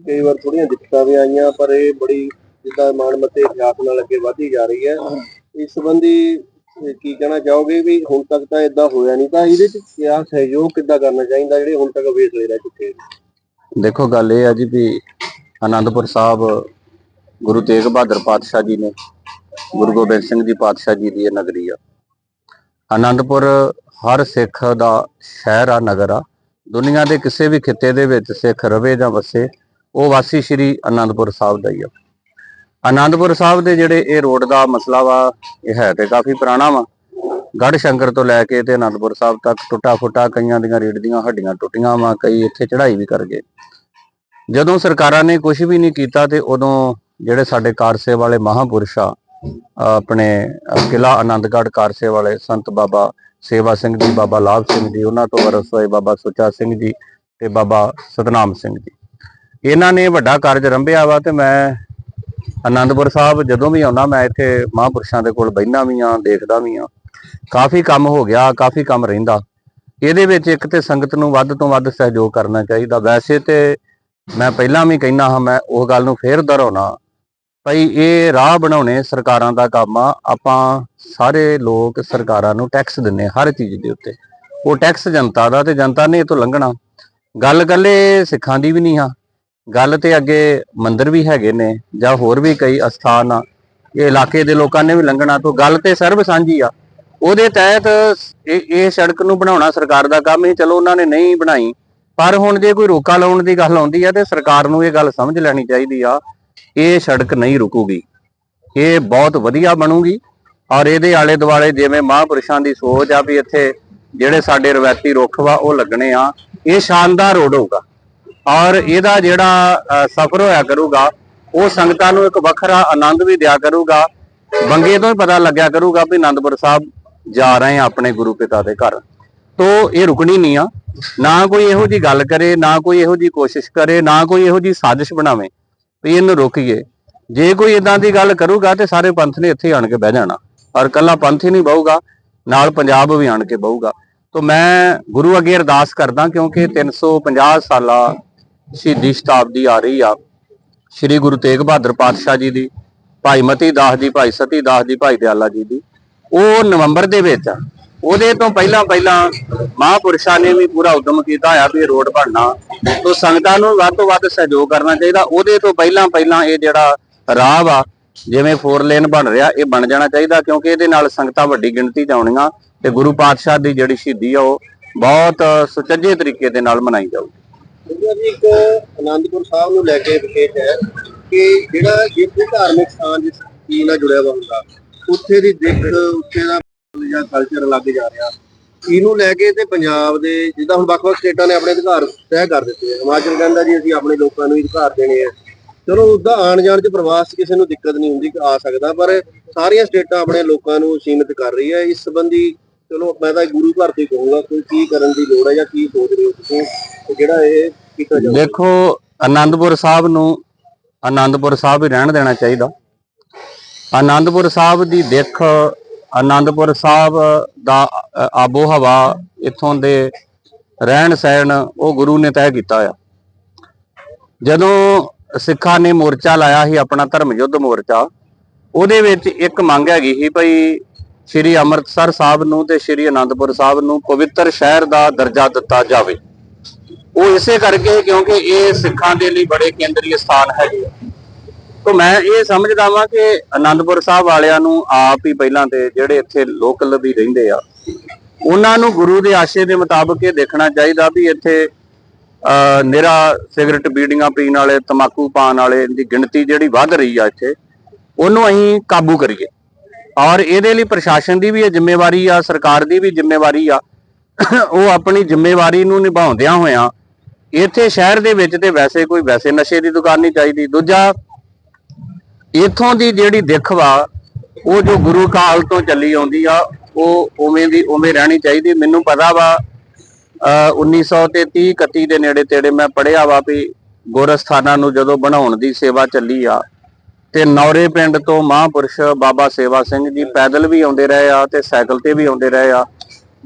ਕਈ ਵਾਰ ਥੋੜੀਆਂ ਦਿੱਕਤਾਂ ਵੀ ਆਈਆਂ, ਪਰ ਇਹ ਬੜੀ ਜਿੱਦਾਂ ਮਾਨਮੱਤੇ ਅਭਿਆਸ ਨਾਲ ਅੱਗੇ ਵਧੀ ਜਾ ਰਹੀ ਹੈ। ਇਸ ਸੰਬੰਧੀ ਕੀ ਕਹਿਣਾ ਚਾਹੋਗੇ ਵੀ ਹੁਣ ਤੱਕ ਤਾਂ ਇਦਾਂ ਹੋਇਆ ਨਹੀਂ, ਤਾਂ ਇਹਦੇ ਚ ਕਿਆ ਸਹਿਯੋਗ ਕਿੱਦਾਂ ਕਰਨਾ ਚਾਹੀਦਾ ਜਿਹੜੇ ਹੁਣ ਤੱਕ ਵੇਸਲੇ ਰਹਿ ਚੁੱਕੇ ਦੇਖੋ, ਗੱਲ ਇਹ ਆ ਜੀ ਵੀ ਆਨੰਦਪੁਰ ਸਾਹਿਬ ਗੁਰੂ ਤੇਗ ਬਹਾਦਰ ਪਾਤਸ਼ਾਹ ਜੀ ਨੇ, ਗੁਰੂ ਗੋਬਿੰਦ ਸਿੰਘ ਜੀ ਪਾਤਸ਼ਾਹ ਜੀ ਦੀ ਇਹ ਨਗਰੀ ਆ। ਆਨੰਦਪੁਰ ਹਰ ਸਿੱਖ ਦਾ ਸ਼ਹਿਰ ਆ, ਨਗਰ ਆ। ਦੁਨੀਆ ਦੇ ਕਿਸੇ ਵੀ ਖਿੱਤੇ ਦੇ ਵਿੱਚ ਸਿੱਖ ਰਵੇ ਜਾਂ ਵਸੇ ਉਹ ਵਾਸੀ ਸ਼੍ਰੀ ਆਨੰਦਪੁਰ ਸਾਹਿਬ ਦਾ ਹੀ ਆ। ਆਨੰਦਪੁਰ ਸਾਹਿਬ ਦੇ ਜਿਹੜੇ ਇਹ ਰੋਡ ਦਾ ਮਸਲਾ ਵਾ ਇਹ ਹੈ ਤੇ ਕਾਫੀ ਪੁਰਾਣਾ ਵਾ। ਗੜ ਸ਼ੰਕਰ ਤੋਂ ਲੈ ਕੇ ਤੇ ਆਨੰਦਪੁਰ ਸਾਹਿਬ ਤੱਕ ਟੁੱਟਾ ਫੁੱਟਾ ਕਈਆਂ ਦੀਆਂ ਰੀੜ ਦੀਆਂ ਹੱਡੀਆਂ ਟੁੱਟੀਆਂ ਵਾ ਕਈ ਇੱਥੇ ਚੜ੍ਹਾਈ ਵੀ ਕਰ ਗਏ। ਜਦੋਂ ਸਰਕਾਰਾਂ ਨੇ ਕੁਝ ਵੀ ਨਹੀਂ ਕੀਤਾ ਤੇ ਉਦੋਂ ਜਿਹੜੇ ਸਾਡੇ ਕਾਰਸੇ ਵਾਲੇ ਮਹਾਪੁਰਸ਼ ਆ ਆਪਣੇ ਅ, ਕਿਲ੍ਹਾ ਆਨੰਦਗੜ੍ਹ ਕਾਰਸੇ ਵਾਲੇ ਸੰਤ ਬਾਬਾ ਸੇਵਾ ਸਿੰਘ ਜੀ ਬਾਬਾ ਲਾਭ ਸਿੰਘ ਜੀ ਉਹਨਾਂ ਤੋਂ ਵਰਸ ਹੋਏ ਬਾਬਾ ਸੁੱਚਾ ਸਿੰਘ ਜੀ ਤੇ ਬਾਬਾ ਸਤਨਾਮ ਸਿੰਘ ਜੀ। ਇਹਨਾਂ ਨੇ ਵੱਡਾ ਕਾਰਜ ਰੰਭਿਆ ਵਾ ਤੇ ਮੈਂ ਆਨੰਦਪੁਰ ਸਾਹਿਬ ਜਦੋਂ ਵੀ ਆਉਣਾ ਮੈਂ ਇੱਥੇ ਮਹਾਂਪੁਰਸ਼ਾਂ ਦੇ ਕੋਲ ਬਹਿਣਾ ਵੀ ਆ ਦੇਖਦਾ ਵੀ ਆ ਕਾਫੀ ਕੰਮ ਹੋ ਗਿਆ, ਕਾਫੀ ਕੰਮ ਰਹਿੰਦਾ। ਇਹਦੇ ਵਿੱਚ ਇੱਕ ਤੇ ਸੰਗਤ ਨੂੰ ਵੱਧ ਤੋਂ ਵੱਧ ਸਹਿਯੋਗ ਕਰਨਾ ਚਾਹੀਦਾ। ਵੈਸੇ ਤੇ ਮੈਂ ਪਹਿਲਾਂ ਵੀ ਕਹਿਣਾ ਹਾਂ, ਮੈਂ ਉਹ ਗੱਲ ਨੂੰ ਫੇਰ ਦੁਹਰਾਉਣਾ। ਭਈ ਇਹ ਰਾਹ ਬਣਾਉਣੇ ਸਰਕਾਰਾਂ ਦਾ ਕੰਮ ਆ। ਆਪਾਂ ਸਾਰੇ ਲੋਕ ਸਰਕਾਰਾਂ ਨੂੰ ਟੈਕਸ ਦਿੰਨੇ ਹਰ ਚੀਜ਼ ਦੇ ਉੱਤੇ। ਉਹ ਟੈਕਸ ਜਨਤਾ ਦਾ ਤੇ ਜਨਤਾ ਨੇ ਇਹ ਤੋਂ ਲੰਘਣਾ। ਗੱਲ ਕੱਲੇ ਸਿੱਖਾਂ ਦੀ ਵੀ ਨਹੀਂ ਆ। ਗੱਲ ਤੇ ਅੱਗੇ ਮੰਦਿਰ ਵੀ ਹੈਗੇ ਨੇ ਜਾਂ ਹੋਰ ਵੀ ਕਈ ਅਸਥਾਨ ਆ, ਇਹ ਇਲਾਕੇ ਦੇ ਲੋਕਾਂ ਨੇ ਵੀ ਲੰਘਣਾ ਤੋਂ ਗੱਲ ਤੇ ਸਰਬ ਸਾਂਝੀ ਆ। ਉਹਦੇ ਤਹਿਤ ਇਹ ਇਹ ਸੜਕ ਨੂੰ ਬਣਾਉਣਾ ਸਰਕਾਰ ਦਾ ਕੰਮ ਹੀ ਚਲੋ ਉਹਨਾਂ ਨੇ ਨਹੀਂ ਬਣਾਈ, ਪਰ ਹੁਣ ਜੇ ਕੋਈ ਰੋਕਾ ਲਾਉਣ ਦੀ ਗੱਲ ਆਉਂਦੀ ਆ ਤੇ ਸਰਕਾਰ ਨੂੰ ਇਹ ਗੱਲ ਸਮਝ ਲੈਣੀ ਚਾਹੀਦੀ ਆ, ਇਹ ਸੜਕ ਨਹੀਂ ਰੁਕੂਗੀ। ਇਹ ਬਹੁਤ ਵਧੀਆ ਬਣੂਗੀ ਔਰ ਇਹਦੇ ਆਲੇ ਦੁਆਲੇ ਜਿਵੇਂ ਮਹਾਂਪੁਰਸ਼ਾਂ ਦੀ ਸੋਚ ਆ ਵੀ ਇੱਥੇ ਜਿਹੜੇ ਸਾਡੇ ਰਵਾਇਤੀ ਰੁੱਖ ਵਾ ਉਹ ਲੱਗਣੇ ਆ, ਇਹ ਸ਼ਾਨਦਾਰ ਰੋਡ ਹੋਊਗਾ। ਔਰ ਇਹਦਾ ਜਿਹੜਾ ਸਫ਼ਰ ਹੋਇਆ ਕਰੂਗਾ, ਉਹ ਸੰਗਤਾਂ ਨੂੰ ਇੱਕ ਵੱਖਰਾ ਆਨੰਦ ਵੀ ਦਿਆ ਕਰੂਗਾ। ਬੰਗੇ ਤੋਂ ਹੀ ਪਤਾ ਲੱਗਿਆ ਕਰੂਗਾ ਵੀ ਆਨੰਦਪੁਰ ਸਾਹਿਬ ਜਾ ਰਹੇ ਆ ਆਪਣੇ ਗੁਰੂ ਪਿਤਾ ਦੇ ਘਰ। ਤੋ ਇਹ ਰੁਕਣੀ ਨਹੀਂ ਆ। ਨਾ ਕੋਈ ਇਹੋ ਜੀ ਗੱਲ ਕਰੇ, ਨਾ ਕੋਈ ਇਹੋ ਜੀ ਕੋਸ਼ਿਸ਼ ਕਰੇ, ਨਾ ਕੋਈ ਇਹੋ ਜੀ ਸਾਜ਼ਿਸ਼ ਬਣਾਵੇ ਵੀ ਇਹਨੂੰ ਰੋਕੀਏ। ਜੇ ਕੋਈ ਇਦਾਂ ਦੀ ਗੱਲ ਕਰੂਗਾ ਤੇ ਸਾਰੇ ਪੰਥ ਨੇ ਇੱਥੇ ਆਣ ਕੇ ਬਹਿ ਜਾਣਾ। ਔਰ ਕੱਲਾ ਪੰਥ ਹੀ ਨਹੀਂ ਬਹੂਗਾ, ਨਾਲ ਪੰਜਾਬ ਵੀ ਆਣ ਕੇ ਬਹੂਗਾ। ਤੋ ਮੈਂ ਗੁਰੂ ਅੱਗੇ ਅਰਦਾਸ ਕਰਦਾ ਕਿਉਂਕਿ 350 ਸਾਲਾ ਸ਼ਹੀਦੀ ਸ਼ਤਾਬਦੀ ਆ ਰਹੀ ਆ। ਸ੍ਰੀ ਗੁਰੂ ਤੇਗ ਬਹਾਦਰ ਪਾਤਸ਼ਾਹ ਜੀ ਦੀ, ਭਾਈ ਮਤੀ ਦਾਸ ਜੀ, ਭਾਈ ਸਤੀ ਦਾਸ ਜੀ, ਭਾਈ ਦਿਆਲਾ ਜੀ ਦੀ। ਉਹ ਨਵੰਬਰ ਦੇ ਵਿੱਚ ਆ। ਉਹਦੇ ਤੋਂ ਪਹਿਲਾਂ ਪਹਿਲਾਂ ਮਹਾਪੁਰਸ਼ਾਂ ਨੇ ਵੀ ਪੂਰਾ ਉਦਮ ਕੀਤਾ ਆ ਵੀ ਰੋਡ ਬਣਨਾ। ਤੋਂ ਸੰਗਤਾਂ ਨੂੰ ਵੱਧ ਤੋਂ ਵੱਧ ਸਹਿਯੋਗ ਕਰਨਾ ਚਾਹੀਦਾ। ਉਹਦੇ ਤੋਂ ਪਹਿਲਾਂ ਪਹਿਲਾਂ ਇਹ ਜਿਹੜਾ ਰਾਹ ਵਾ, ਜਿਵੇਂ 4 ਲੇਨ ਬਣ ਰਿਹਾ, ਇਹ ਬਣ ਜਾਣਾ ਚਾਹੀਦਾ ਕਿਉਂਕਿ ਇਹਦੇ ਨਾਲ ਸੰਗਤਾਂ ਵੱਡੀ ਗਿਣਤੀ 'ਚ ਆਉਣੀਆਂ ਤੇ ਗੁਰੂ ਪਾਤਸ਼ਾਹ ਦੀ ਜਿਹੜੀ ਸ਼ਹੀਦੀ ਆ ਉਹ ਬਹੁਤ ਸੁਚੱਜੇ ਤਰੀਕੇ ਦੇ ਨਾਲ ਮਨਾਈ ਜਾਊਗੀ। ਦੂਜਾ ਜੀ ਇੱਕ ਆਨੰਦਪੁਰ ਸਾਹਿਬ ਨੂੰ ਲੈ ਕੇ ਵਿਸ਼ੇਸ਼ ਹੈ ਕਿ ਜਿਹੜਾ ਜਿੱਥੇ ਧਾਰਮਿਕ ਸਥਾਨ ਜਿਸ ਚੀਜ਼ ਨਾਲ ਜੁੜਿਆ ਵਾ ਹੁੰਦਾ ਉੱਥੇ ਦੀ ਦਿੱਖ, ਉੱਥੇ ਦਾ ਜਾਂ ਕਲਚਰ ਲੱਗ ਜਾ ਰਿਹਾ। ਇਹਨੂੰ ਲੈ ਕੇ ਤੇ ਪੰਜਾਬ ਦੇ, ਜਿੱਦਾਂ ਹੁਣ ਵੱਖ-ਵੱਖ ਸਟੇਟਾਂ ਨੇ ਆਪਣੇ ਅਧਿਕਾਰ ਤੈਅ ਕਰ ਦਿੱਤੇ ਆ ਹਿਮਾਚਲ ਕਹਿੰਦਾ ਜੀ, ਅਸੀਂ ਆਪਣੇ ਲੋਕਾਂ ਨੂੰ ਅਧਿਕਾਰ ਦੇਣੇ ਆ। ਚਲੋ ਉਹਦਾ ਆਣ ਜਾਣ ਚ ਪ੍ਰਵਾਸ ਕਿਸੇ ਨੂੰ ਦਿੱਕਤ ਨਹੀਂ ਹੁੰਦੀ ਕਿ ਆ ਸਕਦਾ, ਪਰ ਸਾਰੀਆਂ ਸਟੇਟਾਂ ਆਪਣੇ ਲੋਕਾਂ ਨੂੰ ਸੀਮਿਤ ਕਰ ਰਹੀ ਹੈ। ਇਸ ਸੰਬੰਧੀ ਚਲੋ, ਮੈਂ ਤਾਂ ਗੁਰੂ ਘਰ ਤੇ ਕਹੂੰਗਾ, ਕੋਈ ਕੀ ਕਰਨ ਦੀ ਲੋੜ ਹੈ ਜਾਂ ਕੀ ਸੋਚ ਰਹੇ ਹੋ ਤੁਸੀਂ? ਜਿਹੜਾ ਇਹ ਕੀਤਾ ਜਾਵੇ ਦੇਖੋ, ਆਨੰਦਪੁਰ ਸਾਹਿਬ ਨੂੰ ਆਨੰਦਪੁਰ ਸਾਹਿਬ ਹੀ ਰਹਿਣ ਦੇਣਾ ਚਾਹੀਦਾ। ਆਨੰਦਪੁਰ ਸਾਹਿਬ ਦੀ ਦਿੱਖ, ਆਨੰਦਪੁਰ ਸਾਹਿਬ ਦਾ ਆਬੋ ਹਵਾ ਇੱਥੋਂ ਦੇ ਰਹਿਣ ਸਹਿਣ ਉਹ ਗੁਰੂ ਨੇ ਤੈਅ ਕੀਤਾ ਆ। ਜਦੋਂ ਸਿੱਖਾਂ ਨੇ ਮੋਰਚਾ ਲਾਇਆ ਸੀ, ਆਪਣਾ ਧਰਮ ਯੁੱਧ ਮੋਰਚਾ, ਉਹਦੇ ਵਿੱਚ ਇੱਕ ਮੰਗ ਹੈਗੀ ਸੀ ਭਈ ਸ਼੍ਰੀ ਅੰਮ੍ਰਿਤਸਰ ਸਾਹਿਬ ਨੂੰ ਤੇ ਸ਼੍ਰੀ ਅਨੰਦਪੁਰ ਸਾਹਿਬ ਨੂੰ ਪਵਿੱਤਰ ਸ਼ਹਿਰ ਦਾ ਦਰਜਾ ਦਿੱਤਾ ਜਾਵੇ। ਉਹ ਇਸੇ ਕਰਕੇ ਕਿਉਂਕਿ ਇਹ ਸਿੱਖਾਂ ਦੇ ਲਈ ਬੜੇ ਕੇਂਦਰੀ ਸਥਾਨ ਹੈਗੇ ਆ। ਤਾਂ ਮੈਂ ਇਹ ਸਮਝਦਾ ਵਾਂ ਕਿ ਆਨੰਦਪੁਰ ਸਾਹਿਬ ਵਾਲਿਆਂ ਨੂੰ ਆਪ ਹੀ ਪਹਿਲਾਂ ਤੇ ਜਿਹੜੇ ਇੱਥੇ ਲੋਕਲ ਵੀ ਰਹਿੰਦੇ ਆ, ਉਹਨਾਂ ਨੂੰ ਗੁਰੂ ਦੇ ਆਸ਼ੇ ਦੇ ਮੁਤਾਬਕ ਇਹ ਦੇਖਣਾ ਚਾਹੀਦਾ ਵੀ ਇੱਥੇ ਅਹ ਨਿਰਾ ਸਿਗਰਟ ਬੀੜੀਆਂ ਪੀਣ ਵਾਲੇ, ਤਮਾਕੂ ਪਾਣ ਵਾਲੇ ਦੀ ਗਿਣਤੀ ਜਿਹੜੀ ਵੱਧ ਰਹੀ ਆ ਇੱਥੇ, ਉਹਨੂੰ ਅਸੀਂ ਕਾਬੂ ਕਰੀਏ। ਔਰ ਇਹਦੇ ਲਈ ਪ੍ਰਸ਼ਾਸਨ ਦੀ ਵੀ ਇਹ ਜ਼ਿੰਮੇਵਾਰੀ ਆ, ਸਰਕਾਰ ਦੀ ਵੀ ਜ਼ਿੰਮੇਵਾਰੀ ਆ, ਉਹ ਆਪਣੀ ਜ਼ਿੰਮੇਵਾਰੀ ਨੂੰ ਨਿਭਾਉਂਦਿਆਂ ਹੋਇਆਂ ਇੱਥੇ ਸ਼ਹਿਰ ਦੇ ਵਿੱਚ ਤੇ ਵੈਸੇ ਕੋਈ ਵੈਸੇ ਨਸ਼ੇ ਦੀ ਦੁਕਾਨ ਨਹੀਂ ਚਾਹੀਦੀ। ਦੂਜਾ, ਇਥੋਂ ਦੀ ਜਿਹੜੀ ਦਿੱਖ ਵਾ, ਉਹ ਜੋ ਗੁਰੂ ਕਾਲ ਤੋਂ ਚੱਲੀ ਆਉਂਦੀ ਆ, ਉਹ ਉਵੇਂ ਦੀ ਉਵੇਂ ਰਹਿਣੀ ਚਾਹੀਦੀ। ਮੈਨੂੰ ਪਤਾ ਵਾ ਅਹ 1900 ਤੇ 30 31 ਦੇ ਨੇੜੇ ਤੇੜੇ ਮੈਂ ਪੜਿਆ ਵਾ ਵੀ ਗੋਰਸਥਾਨਾਂ ਨੂੰ ਜਦੋਂ ਬਣਾਉਣ ਦੀ ਸੇਵਾ ਚੱਲੀ ਆ, ਤੇ ਨੌਰੇ ਪਿੰਡ ਤੋਂ ਮਹਾਂਪੁਰਸ਼ ਬਾਬਾ ਸੇਵਾ ਸਿੰਘ ਜੀ ਪੈਦਲ ਵੀ ਆਉਂਦੇ ਰਹੇ ਆ ਤੇ ਸਾਈਕਲ ਤੇ ਵੀ ਆਉਂਦੇ ਰਹੇ ਆ।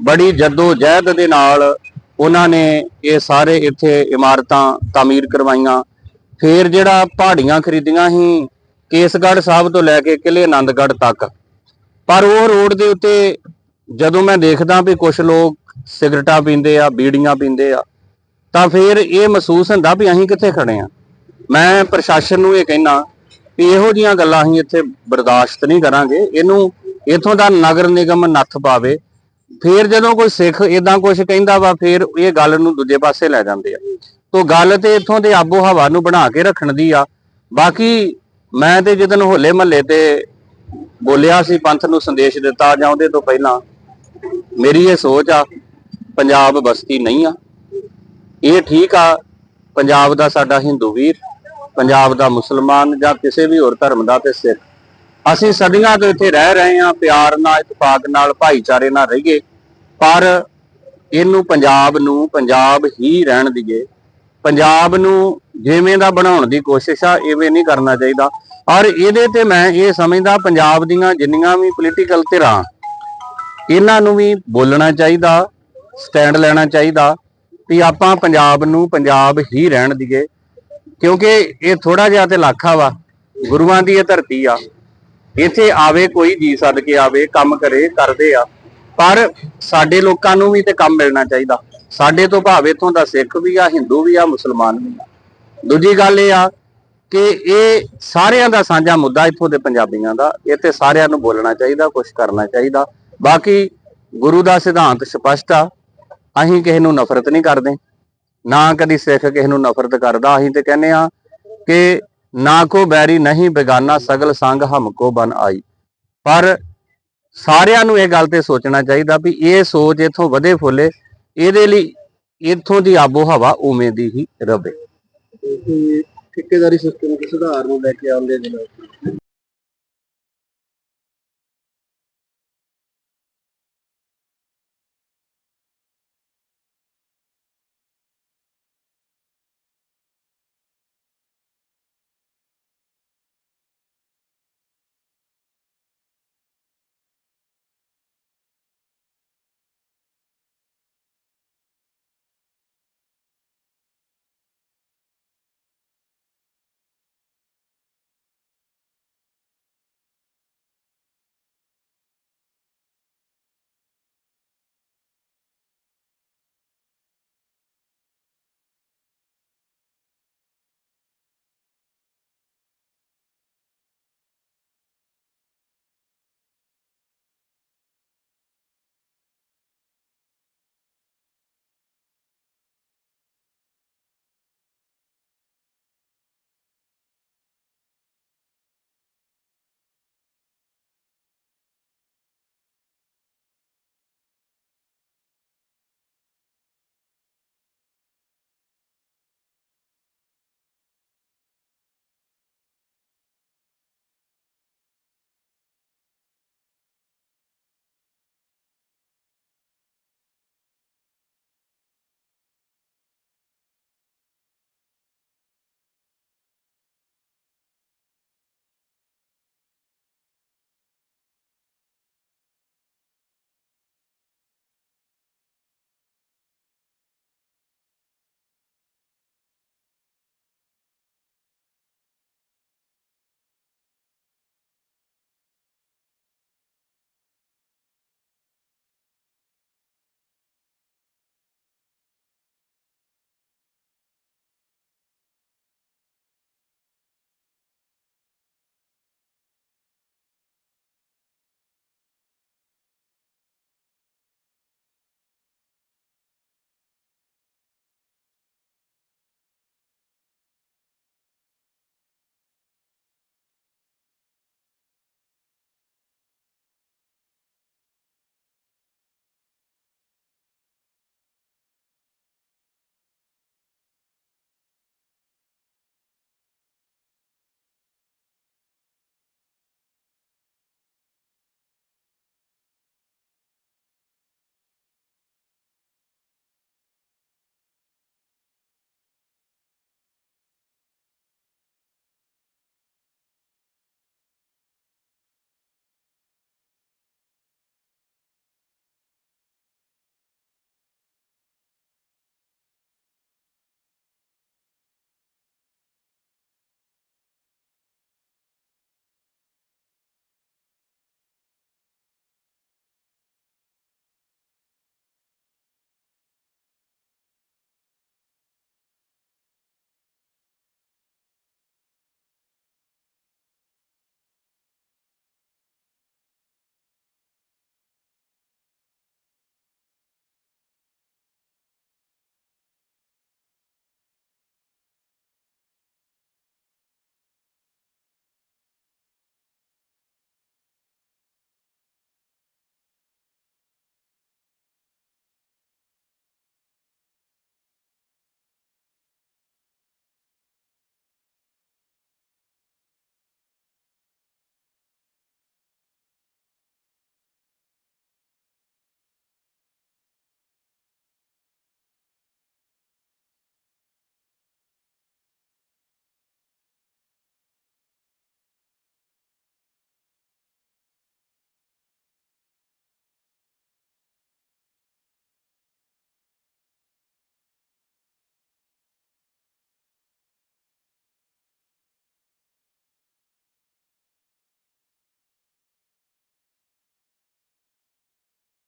ਬੜੀ ਜੱਦੋ ਜਹਿਦ ਦੇ ਨਾਲ ਉਹਨਾਂ ਨੇ ਇਹ ਸਾਰੇ ਇੱਥੇ ਇਮਾਰਤਾਂ ਤਾਮੀਰ ਕਰਵਾਈਆਂ। ਫਿਰ ਜਿਹੜਾ ਪਹਾੜੀਆਂ ਖਰੀਦੀਆਂ ਸੀ, ਕੇਸਗੜ੍ਹ ਸਾਹਿਬ ਤੋਂ ਲੈ ਕੇ ਕਿਲੇ ਆਨੰਦਗੜ੍ਹ ਤੱਕ। ਪਰ ਉਹ ਰੋਡ ਦੇ ਉੱਤੇ ਜਦੋਂ ਮੈਂ ਦੇਖਦਾ ਵੀ ਕੁਝ ਲੋਕ ਸਿਗਰਟਾਂ ਪੀਂਦੇ ਆ, ਬੀੜੀਆਂ ਪੀਂਦੇ ਆ, ਤਾਂ ਫਿਰ ਇਹ ਮਹਿਸੂਸ ਹੁੰਦਾ ਵੀ ਅਸੀਂ ਕਿੱਥੇ ਖੜੇ ਆ। ਮੈਂ ਪ੍ਰਸ਼ਾਸਨ ਨੂੰ ਇਹ ਕਹਿਣਾ ਵੀ ਇਹੋ ਜੀਆਂ ਗੱਲਾਂ ਅਸੀਂ ਇੱਥੇ ਬਰਦਾਸ਼ਤ ਨਹੀਂ ਕਰਾਂਗੇ। ਇਹਨੂੰ, ਇਥੋਂ ਦਾ ਨਗਰ ਨਿਗਮ ਨੱਥ ਪਾਵੇ। ਫਿਰ ਜਦੋਂ ਕੋਈ ਸਿੱਖ ਇਦਾਂ ਕੁਝ ਕਹਿੰਦਾ ਵਾ, ਫਿਰ ਇਹ ਗੱਲ ਨੂੰ ਦੂਜੇ ਪਾਸੇ ਲੈ ਜਾਂਦੇ ਆ। ਤੋ ਗੱਲ ਤੇ ਇੱਥੋਂ ਦੇ ਆਬੋ ਹਵਾ ਨੂੰ ਬਣਾ ਕੇ ਰੱਖਣ ਦੀ ਆ। ਬਾਕੀ ਮੈਂ ਤੇ ਜਦੋਂ ਹੋਲੇ ਮਹੱਲੇ ਤੇ ਬੋਲਿਆ ਸੀ, ਪੰਥ ਨੂੰ ਸੰਦੇਸ਼ ਦਿੱਤਾ ਜਾਂ ਉਹਦੇ ਤੋਂ ਪਹਿਲਾਂ, ਮੇਰੀ ਇਹ ਸੋਚ ਆ, ਪੰਜਾਬ ਬਸਤੀ ਨਹੀਂ ਆ। ਇਹ ਠੀਕ ਆ, ਪੰਜਾਬ ਦਾ ਸਾਡਾ ਹਿੰਦੂ ਵੀਰ, ਪੰਜਾਬ ਦਾ ਮੁਸਲਮਾਨ ਜਾਂ ਕਿਸੇ ਵੀ ਹੋਰ ਧਰਮ ਦਾ ਤੇ ਸਿੱਖ। ਅਸੀਂ ਸਦੀਆਂ ਤੋਂ ਇੱਥੇ ਰਹਿ ਰਹੇ ਹਾਂ, ਪਿਆਰ ਨਾਲ ਇਤਫਾਕ ਨਾਲ, ਭਾਈਚਾਰੇ ਨਾਲ ਰਹੀਏ, ਪਰ ਇਹਨੂੰ ਪੰਜਾਬ ਨੂੰ, ਪੰਜਾਬ ਹੀ ਰਹਿਣ ਦੀਏ। ਪੰਜਾਬ ਨੂੰ ਜਿਵੇਂ ਦਾ ਬਣਾਉਣ ਦੀ ਕੋਸ਼ਿਸ਼ ਆ ਐਵੇਂ ਨਹੀਂ ਕਰਨਾ ਚਾਹੀਦਾ। ਔਰ ਇਹਦੇ ਤੇ ਮੈਂ ਇਹ ਸਮਝਦਾ, ਪੰਜਾਬ ਦੀਆਂ ਜਿੰਨੀਆਂ ਵੀ ਪੋਲੀਟੀਕਲ ਧਿਰਾਂ, ਇਹਨਾਂ ਨੂੰ ਵੀ ਬੋਲਣਾ ਚਾਹੀਦਾ ਸਟੈਂਡ ਲੈਣਾ ਚਾਹੀਦਾ, ਵੀ ਆਪਾਂ ਪੰਜਾਬ ਨੂੰ ਪੰਜਾਬ ਹੀ ਰਹਿਣ ਦੀਏ। ਕਿਉਂਕਿ ਇਹ ਥੋੜਾ ਜਿਹਾ ਤੇ ਲਾਖਾ ਵਾ, ਗੁਰੂਆਂ ਦੀ ਇਹ ਧਰਤੀ ਆ। ਇੱਥੇ ਆਵੇ ਕੋਈ ਜੀ ਸੱਦ ਕੇ ਆਵੇ, ਕੰਮ ਕਰੇ, ਕਰਦੇ ਆ। ਪਰ ਸਾਡੇ ਲੋਕਾਂ ਨੂੰ ਵੀ ਤੇ ਕੰਮ ਮਿਲਣਾ ਚਾਹੀਦਾ। ਸਾਡੇ ਤੋਂ ਭਾਵ ਇਥੋਂ ਦਾ ਸਿੱਖ ਵੀ ਆ, ਹਿੰਦੂ ਵੀ ਆ, ਮੁਸਲਮਾਨ ਵੀ ਆ। ਦੂਜੀ ਗੱਲ ਇਹ ਆ ਕਿ ਇਹ ਸਾਰਿਆਂ ਦਾ ਸਾਂਝਾ ਮੁੱਦਾ ਇੱਥੋਂ ਦੇ ਪੰਜਾਬੀਆਂ ਦਾ। ਇਹ ਤੇ ਸਾਰਿਆਂ ਨੂੰ ਬੋਲਣਾ ਚਾਹੀਦਾ ਕੁਝ ਕਰਨਾ ਚਾਹੀਦਾ। ਬਾਕੀ ਗੁਰੂ ਦਾ ਸਿਧਾਂਤ ਸਪਸ਼ਟ ਆ, ਅਸੀਂ ਕਿਸੇ ਨੂੰ ਨਫ਼ਰਤ ਨਹੀਂ ਕਰਦੇ। ਨਾ ਕਦੀ ਸਿੱਖ ਕਿਸੇ ਨੂੰ ਨਫ਼ਰਤ ਕਰਦਾ। ਅਸੀਂ ਤੇ ਕਹਿੰਦੇ ਆ ਕਿ ਨਾ ਕੋ ਬੈਰੀ ਨਹੀਂ ਬੇਗਾਨਾ, ਸਗਲ ਸੰਗ ਹਮਕੋ ਬਨ ਆਈ। ਪਰ ਸਾਰਿਆਂ ਨੂੰ ਇਹ ਗੱਲ ਤੇ ਸੋਚਣਾ ਚਾਹੀਦਾ ਵੀ ਇਹ ਸੋਚ ਇਥੋਂ ਵਧੇ ਫੁੱਲੇ, ਇਹਦੇ ਲਈ ਇਥੋਂ ਦੀ ਆਬੋ ਹਵਾ ਉਵੇਂ ਦੀ ਹੀ ਰਵੇ। ਠੇਕੇਦਾਰੀ ਸਿਸਟਮ ਦੇ ਸੁਧਾਰ ਨੂੰ ਲੈ ਕੇ ਆਉਂਦੇ ਨੇ।